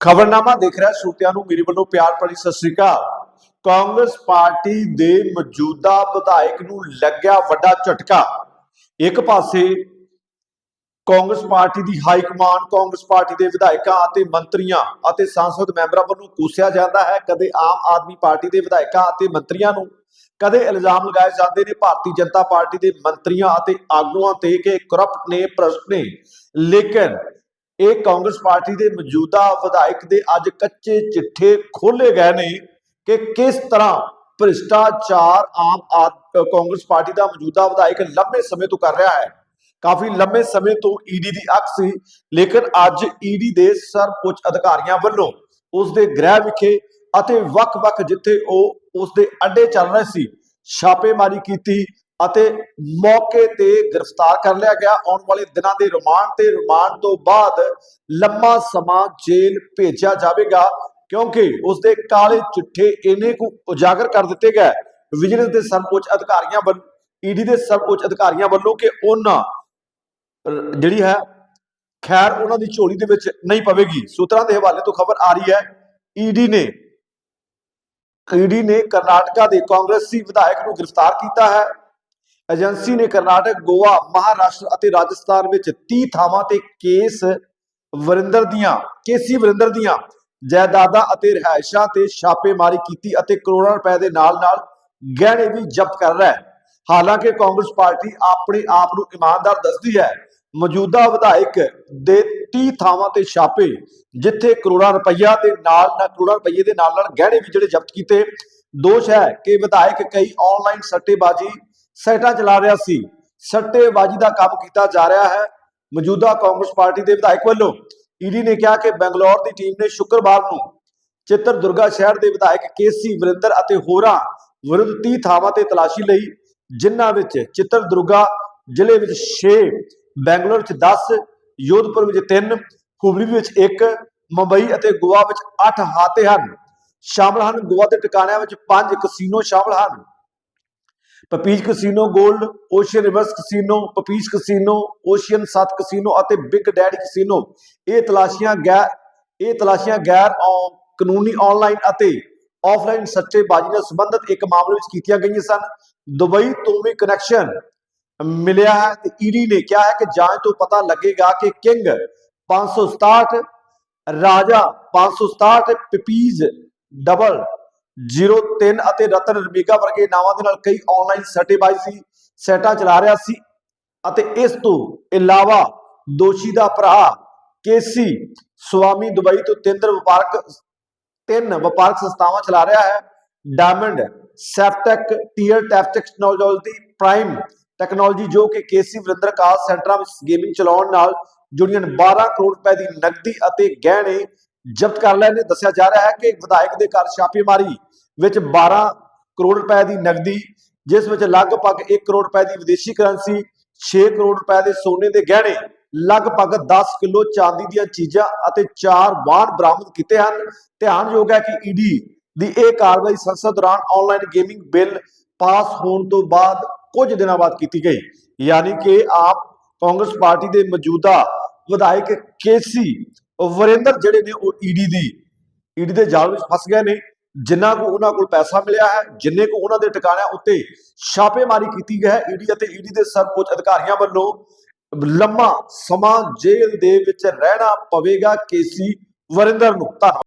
ਖਬਰਨਾਮਾ ਦੇਖ ਰਿਹਾ ਸਰੋਤਿਆਂ ਨੂੰ ਮੇਰੇ ਵੱਲੋਂ ਪਿਆਰ ਭਰੀ ਸਤਿ ਸ੍ਰੀ ਅਕਾਲ। ਕਾਂਗਰਸ ਪਾਰਟੀ ਦੇ ਮੌਜੂਦਾ ਵਿਧਾਇਕ ਨੂੰ ਲੱਗਿਆ ਵੱਡਾ ਝਟਕਾ। ਇੱਕ ਪਾਸੇ ਕਾਂਗਰਸ ਪਾਰਟੀ ਦੀ ਹਾਈ ਕਮਾਂਡ, ਕਾਂਗਰਸ ਪਾਰਟੀ ਦੇ ਵਿਧਾਇਕਾਂ ਅਤੇ ਮੰਤਰੀਆਂ ਅਤੇ ਸੰਸਦ ਮੈਂਬਰਾਂ ਵੱਲੋਂ ਕੋਸਿਆ ਜਾਂਦਾ ਹੈ, ਕਦੇ ਆਮ ਆਦਮੀ ਪਾਰਟੀ ਦੇ ਵਿਧਾਇਕਾਂ ਅਤੇ ਮੰਤਰੀਆਂ ਨੂੰ। ਕਦੇ ਇਲਜ਼ਾਮ ਲਗਾਏ ਜਾਂਦੇ ਨੇ, ਭਾਰਤੀ ਜਨਤਾ ਪਾਰਟੀ ਦੇ ਮੰਤਰੀਆਂ ਅਤੇ ਆਗੂਆਂ ਤੇ ਕਿ ਕਰਪਟ ਨੇ, ਭ੍ਰਸ਼ਟ ਨੇ। ਲੇਕਿਨ ਇਹ ਕਾਂਗਰਸ ਪਾਰਟੀ ਦੇ ਮੌਜੂਦਾ ਵਿਧਾਇਕ ਦੇ ਅੱਜ ਕੱਚੇ ਚਿੱਠੇ ਖੋਲੇ ਗਏ ਨੇ ਕਿ ਕਿਸ ਤਰ੍ਹਾਂ ਭ੍ਰਿਸ਼ਟਾਚਾਰ ਆਮ ਕਾਂਗਰਸ ਪਾਰਟੀ ਦਾ ਮੌਜੂਦਾ ਵਿਧਾਇਕ ਲੰਬੇ ਸਮੇਂ ਤੋਂ ਕਰ ਰਿਹਾ ਹੈ। ਕਾਫੀ ਲੰਬੇ ਸਮੇਂ ਤੋਂ ਈਡੀ ਦੀ ਅੱਖ ਸੀ, ਲੇਕਿਨ ਅੱਜ ਈਡੀ ਦੇ ਸਰਵਉੱਚ ਅਧਿਕਾਰੀਆਂ ਵੱਲੋਂ ਉਸ ਦੇ ਗ੍ਰਹਿ ਵਿਖੇ ਅਤੇ ਵੱਖ-ਵੱਖ ਜਿੱਥੇ ਉਹ ਉਸ ਦੇ ਅੱਡੇ ਚੱਲ ਰਹੇ ਸੀ, ਛਾਪੇਮਾਰੀ ਕੀਤੀ ਅਤੇ ਮੌਕੇ ਤੇ ਗ੍ਰਿਫਤਾਰ ਕਰ ਲਿਆ ਗਿਆ। ਆਉਣ ਵਾਲੇ ਦਿਨਾਂ ਦੇ ਰਿਮਾਂਡ ਤੇ ਰਿਮਾਂਡ ਤੋਂ ਬਾਅਦ ਲੰਮਾ ਸਮਾਂ ਜੇਲ੍ਹ ਭੇਜਿਆ ਜਾਵੇਗਾ ਕਿਉਂਕਿ ਉਸ ਦੇ ਕਾਲੇ ਚਿੱਠੇ ਇਹਨੇ ਕੁ ਉਜਾਗਰ ਕਰ ਦਿੱਤੇ ਗਏ। ਵਿਜੀਲੈਂਸ ਦੇ ਸਰਵਉੱਚ ਅਧਿਕਾਰੀਆਂ ਵੱਲੋਂ, ਈਡੀ ਦੇ ਸਰਵਉੱਚ ਅਧਿਕਾਰੀਆਂ ਵੱਲੋਂ ਕਿ ਉਹਨਾਂ ਜਿਹੜੀ ਹੈ, ਖੈਰ ਉਹਨਾਂ ਦੀ ਝੋਲੀ ਦੇ ਵਿੱਚ ਨਹੀਂ ਪਵੇਗੀ। ਸੂਤਰਾਂ ਦੇ ਹਵਾਲੇ ਤੋਂ ਖਬਰ ਆ ਰਹੀ ਹੈ, ਈਡੀ ਨੇ ਈਡੀ ਨੇ ਕਰਨਾਟਕਾ ਦੇ ਕਾਂਗਰਸੀ ਵਿਧਾਇਕ ਨੂੰ ਗ੍ਰਿਫਤਾਰ ਕੀਤਾ ਹੈ। ਏਜੰਸੀ ਨੇ ਕਰਨਾਟਕ, ਗੋਆ, ਮਹਾਰਾਸ਼ਟਰ ਅਤੇ ਰਾਜਸਥਾਨ ਵਿੱਚ 30 ਥਾਵਾਂ ਤੇ ਕੇਸ ਵਰਿੰਦਰ ਦੀਆਂ, ਕੇਸੀ ਵਰਿੰਦਰ ਦੀਆਂ ਜਾਇਦਾਦਾਂ ਅਤੇ ਰਿਹਾਇਸ਼ਾਂ ਤੇ ਛਾਪੇਮਾਰੀ ਕੀਤੀ ਅਤੇ ਕਰੋੜਾਂ ਰੁਪਏ ਦੇ ਨਾਲ-ਨਾਲ ਗਹਿਣੇ ਵੀ ਜ਼ਬਤ ਕਰ ਰਿਹਾ ਹੈ। ਹਾਲਾਂਕਿ ਕਾਂਗਰਸ ਪਾਰਟੀ ਆਪਣੇ ਆਪ ਨੂੰ ਇਮਾਨਦਾਰ ਦੱਸਦੀ ਹੈ, ਮੌਜੂਦਾ ਵਿਧਾਇਕ ਦੇ 30 ਥਾਵਾਂ ਤੇ ਛਾਪੇ, ਜਿੱਥੇ ਕਰੋੜਾਂ ਰੁਪਈਆ ਦੇ ਨਾਲ ਨਾਲ, ਕਰੋੜਾਂ ਰੁਪਈਏ ਦੇ ਨਾਲ ਨਾਲ ਗਹਿਣੇ ਵੀ ਜਿਹੜੇ ਜ਼ਬਤ ਕੀਤੇ। ਦੋਸ਼ ਹੈ ਕਿ ਵਿਧਾਇਕ ਕਈ ਆਨਲਾਈਨ ਸੱਟੇਬਾਜ਼ੀ ਸਾਈਟਾਂ ਚਲਾ ਰਿਹਾ ਸੀ। ਸੱਟੇਬਾਜ਼ੀ ਦਾ ਕੰਮ ਕੀਤਾ ਜਾ ਰਿਹਾ ਹੈ। ਮੌਜੂਦਾ ਕਾਂਗਰਸ ਪਾਰਟੀ ਦੇ ਵਿਧਾਇਕ ਵੱਲੋਂ ਈਡੀ ਨੇ ਕਿਹਾ ਕਿ ਬੰਗਲੌਰ ਦੀ ਟੀਮ ਨੇ ਸ਼ੁੱਕਰਵਾਰ ਨੂੰ ਚਿੱਤਰ ਦੁਰਗਾ ਸ਼ਹਿਰ ਦੇ ਵਿਧਾਇਕ ਕੇਸੀ ਵਰਿੰਦਰ ਅਤੇ ਹੋਰਾਂ ਵਿਰੁੱਧ 30 ਥਾਵਾਂ ਤੇ ਤਲਾਸ਼ੀ ਲਈ, ਜਿਨ੍ਹਾਂ ਵਿੱਚ ਚਿੱਤਰ ਦੁਰਗਾ ਜ਼ਿਲ੍ਹੇ ਵਿੱਚ 6 ਬੈਂਗਲੌਰ ਵਿੱਚ 10 ਯੋਧਪੁਰ ਵਿੱਚ 3 ਹੁਬਲੀ ਵਿੱਚ 1 ਮੁੰਬਈ ਅਤੇ ਗੋਆ ਵਿੱਚ 8 ਹਾਤੇ ਹਨ। ਸ਼ਾਮਲ ਹਨ। ਗੋਆ ਦੇ ਟਿਕਾਣਿਆਂ ਵਿੱਚ 5 ਕਸੀਨੋ ਸ਼ਾਮਲ ਹਨ। ਪਪੀਜ ਕਸੀਨੋ 골ਡ ocean rivers casino, puppies casino, ocean 7 casino ਅਤੇ ਬਿਗ ਡੈਡੀ ਕਸੀਨੋ। ਇਹ ਤਲਾਸ਼ੀਆਂ ਗੈਰ ਇਹ ਤਲਾਸ਼ੀਆਂ ਗੈਰ ਕਾਨੂੰਨੀ ਆਨਲਾਈਨ ਅਤੇ ਆਫਲਾਈਨ ਸੱਟੇਬਾਜ਼ੀ ਨਾਲ ਸੰਬੰਧਿਤ ਇੱਕ ਮਾਮਲੇ ਵਿੱਚ ਕੀਤੀਆਂ ਗਈਆਂ ਸਨ। ਦੁਬਈ ਤੋਂ ਵੀ ਕਨੈਕਸ਼ਨ ਮਿਲਿਆ ਹੈ ਤੇ ਈਡੀ ਨੇ ਕਿਹਾ ਹੈ ਕਿ ਜਾਂਚ ਤੋਂ ਪਤਾ ਲੱਗੇਗਾ ਕਿ ਕਿੰਗ 567 ਰਾਜਾ 567 ਪਪੀਜ਼ ਡਬਲ 03 ਅਤੇ ਰਤਨ ਰਮੀਗਾ ਵਰਗੇ ਨਾਵਾਂ ਦੇ ਨਾਲ ਕਈ ਆਨਲਾਈਨ ਸੱਟੇਬਾਜ਼ੀ ਸੈਟਾਂ ਚਲਾ ਰਿਹਾ ਸੀ ਅਤੇ ਇਸ ਤੋਂ ਇਲਾਵਾ ਦੋਸ਼ੀ ਦਾ ਭਰਾ ਕੇਸੀ ਸਵਾਮੀ ਦੁਬਈ ਤੋਂ ਤਿੰਨ ਵਪਾਰਕ ਤਿੰਨ ਵਪਾਰਕ ਸੰਸਥਾਵਾਂ ਚਲਾ ਰਿਹਾ ਹੈ। ਡਾਇਮੰਡ ਸੈਫਟੈਕ ਟੀਅਰ ਟੈਫ ਟੈਕਨੋਲੋਜੀ ਪ੍ਰਾਈਮ ਟੈਕਨੋਲੋਜੀ ਜੋ ਕਿ ਕੇਸੀ ਵਰਿੰਦਰ ਕਾਲ ਸੈਂਟਰਾਂ ਵਿੱਚ ਗੇਮਿੰਗ ਚਲਾਉਣ ਨਾਲ ਜੁੜੀਆਂ 12 ਕਰੋੜ ਰੁਪਏ ਦੀ ਨਕਦੀ ਅਤੇ ਗਹਿਣੇ ਜ਼ਬਤ ਕਰ ਲਏ ਨੇ। ਦੱਸਿਆ ਜਾ ਰਿਹਾ ਹੈ ਕਿ ਵਿਧਾਇਕ ਦੇ ਘਰ ਛਾਪੇਮਾਰੀ ਵਿੱਚ 12 ਕਰੋੜ ਰੁਪਏ ਦੀ ਨਕਦੀ, ਜਿਸ ਵਿੱਚ ਲਗਭਗ 1 ਕਰੋੜ ਰੁਪਏ ਦੀ ਵਿਦੇਸ਼ੀ ਕਰੰਸੀ 6 ਕਰੋੜ ਰੁਪਏ ਦੇ ਸੋਨੇ ਦੇ ਗਹਿਣੇ, ਲਗਭਗ 10 ਕਿਲੋ ਚਾਂਦੀ ਦੀਆਂ ਚੀਜ਼ਾਂ ਅਤੇ 4 ਵਾਹਨ ਬਰਾਮਦ ਕੀਤੇ ਹਨ। ਧਿਆਨਯੋਗ ਹੈ ਕਿ ਈਡੀ ਦੀ ਇਹ ਕਾਰਵਾਈ ਸੰਸਦ ਦੌਰਾਨ ਆਨਲਾਈਨ ਗੇਮਿੰਗ ਬਿੱਲ ਪਾਸ ਹੋਣ ਤੋਂ ਬਾਅਦ ਕੁਝ ਦਿਨਾਂ ਬਾਅਦ ਕੀਤੀ ਗਈ। ਯਾਨੀ ਕਿ ਆਪ ਕਾਂਗਰਸ ਪਾਰਟੀ ਦੇ ਮੌਜੂਦਾ ਵਿਧਾਇਕ ਕੇਸੀ ਵਰਿੰਦਰ, ਜਿਹੜੇ ਨੇ ਉਹ ਈਡੀ ਦੀ ਈਡੀ ਦੇ ਜਾਲ ਵਿੱਚ ਫਸ ਗਏ ਨੇ। ਜਿੰਨਾ ਕੋ ਉਹਨਾਂ ਕੋਲ ਪੈਸਾ ਮਿਲਿਆ ਹੈ, ਜਿੰਨੇ ਕੋ ਉਹਨਾਂ ਦੇ ਟਿਕਾਣਿਆਂ ਉੱਤੇ ਛਾਪੇਮਾਰੀ ਕੀਤੀ ਗਈ ਹੈ ਈਡੀ ਅਤੇ ਈਡੀ ਦੇ ਸਰਵਉੱਚ ਅਧਿਕਾਰੀਆਂ ਵੱਲੋਂ ਲੰਮਾ ਸਮਾਂ ਜੇਲ੍ਹ ਦੇ ਵਿੱਚ ਰਹਿਣਾ ਪਵੇਗਾ ਕੇਸੀ ਵਰਿੰਦਰ ਨੂੰ। ਧੰਨਵਾਦ।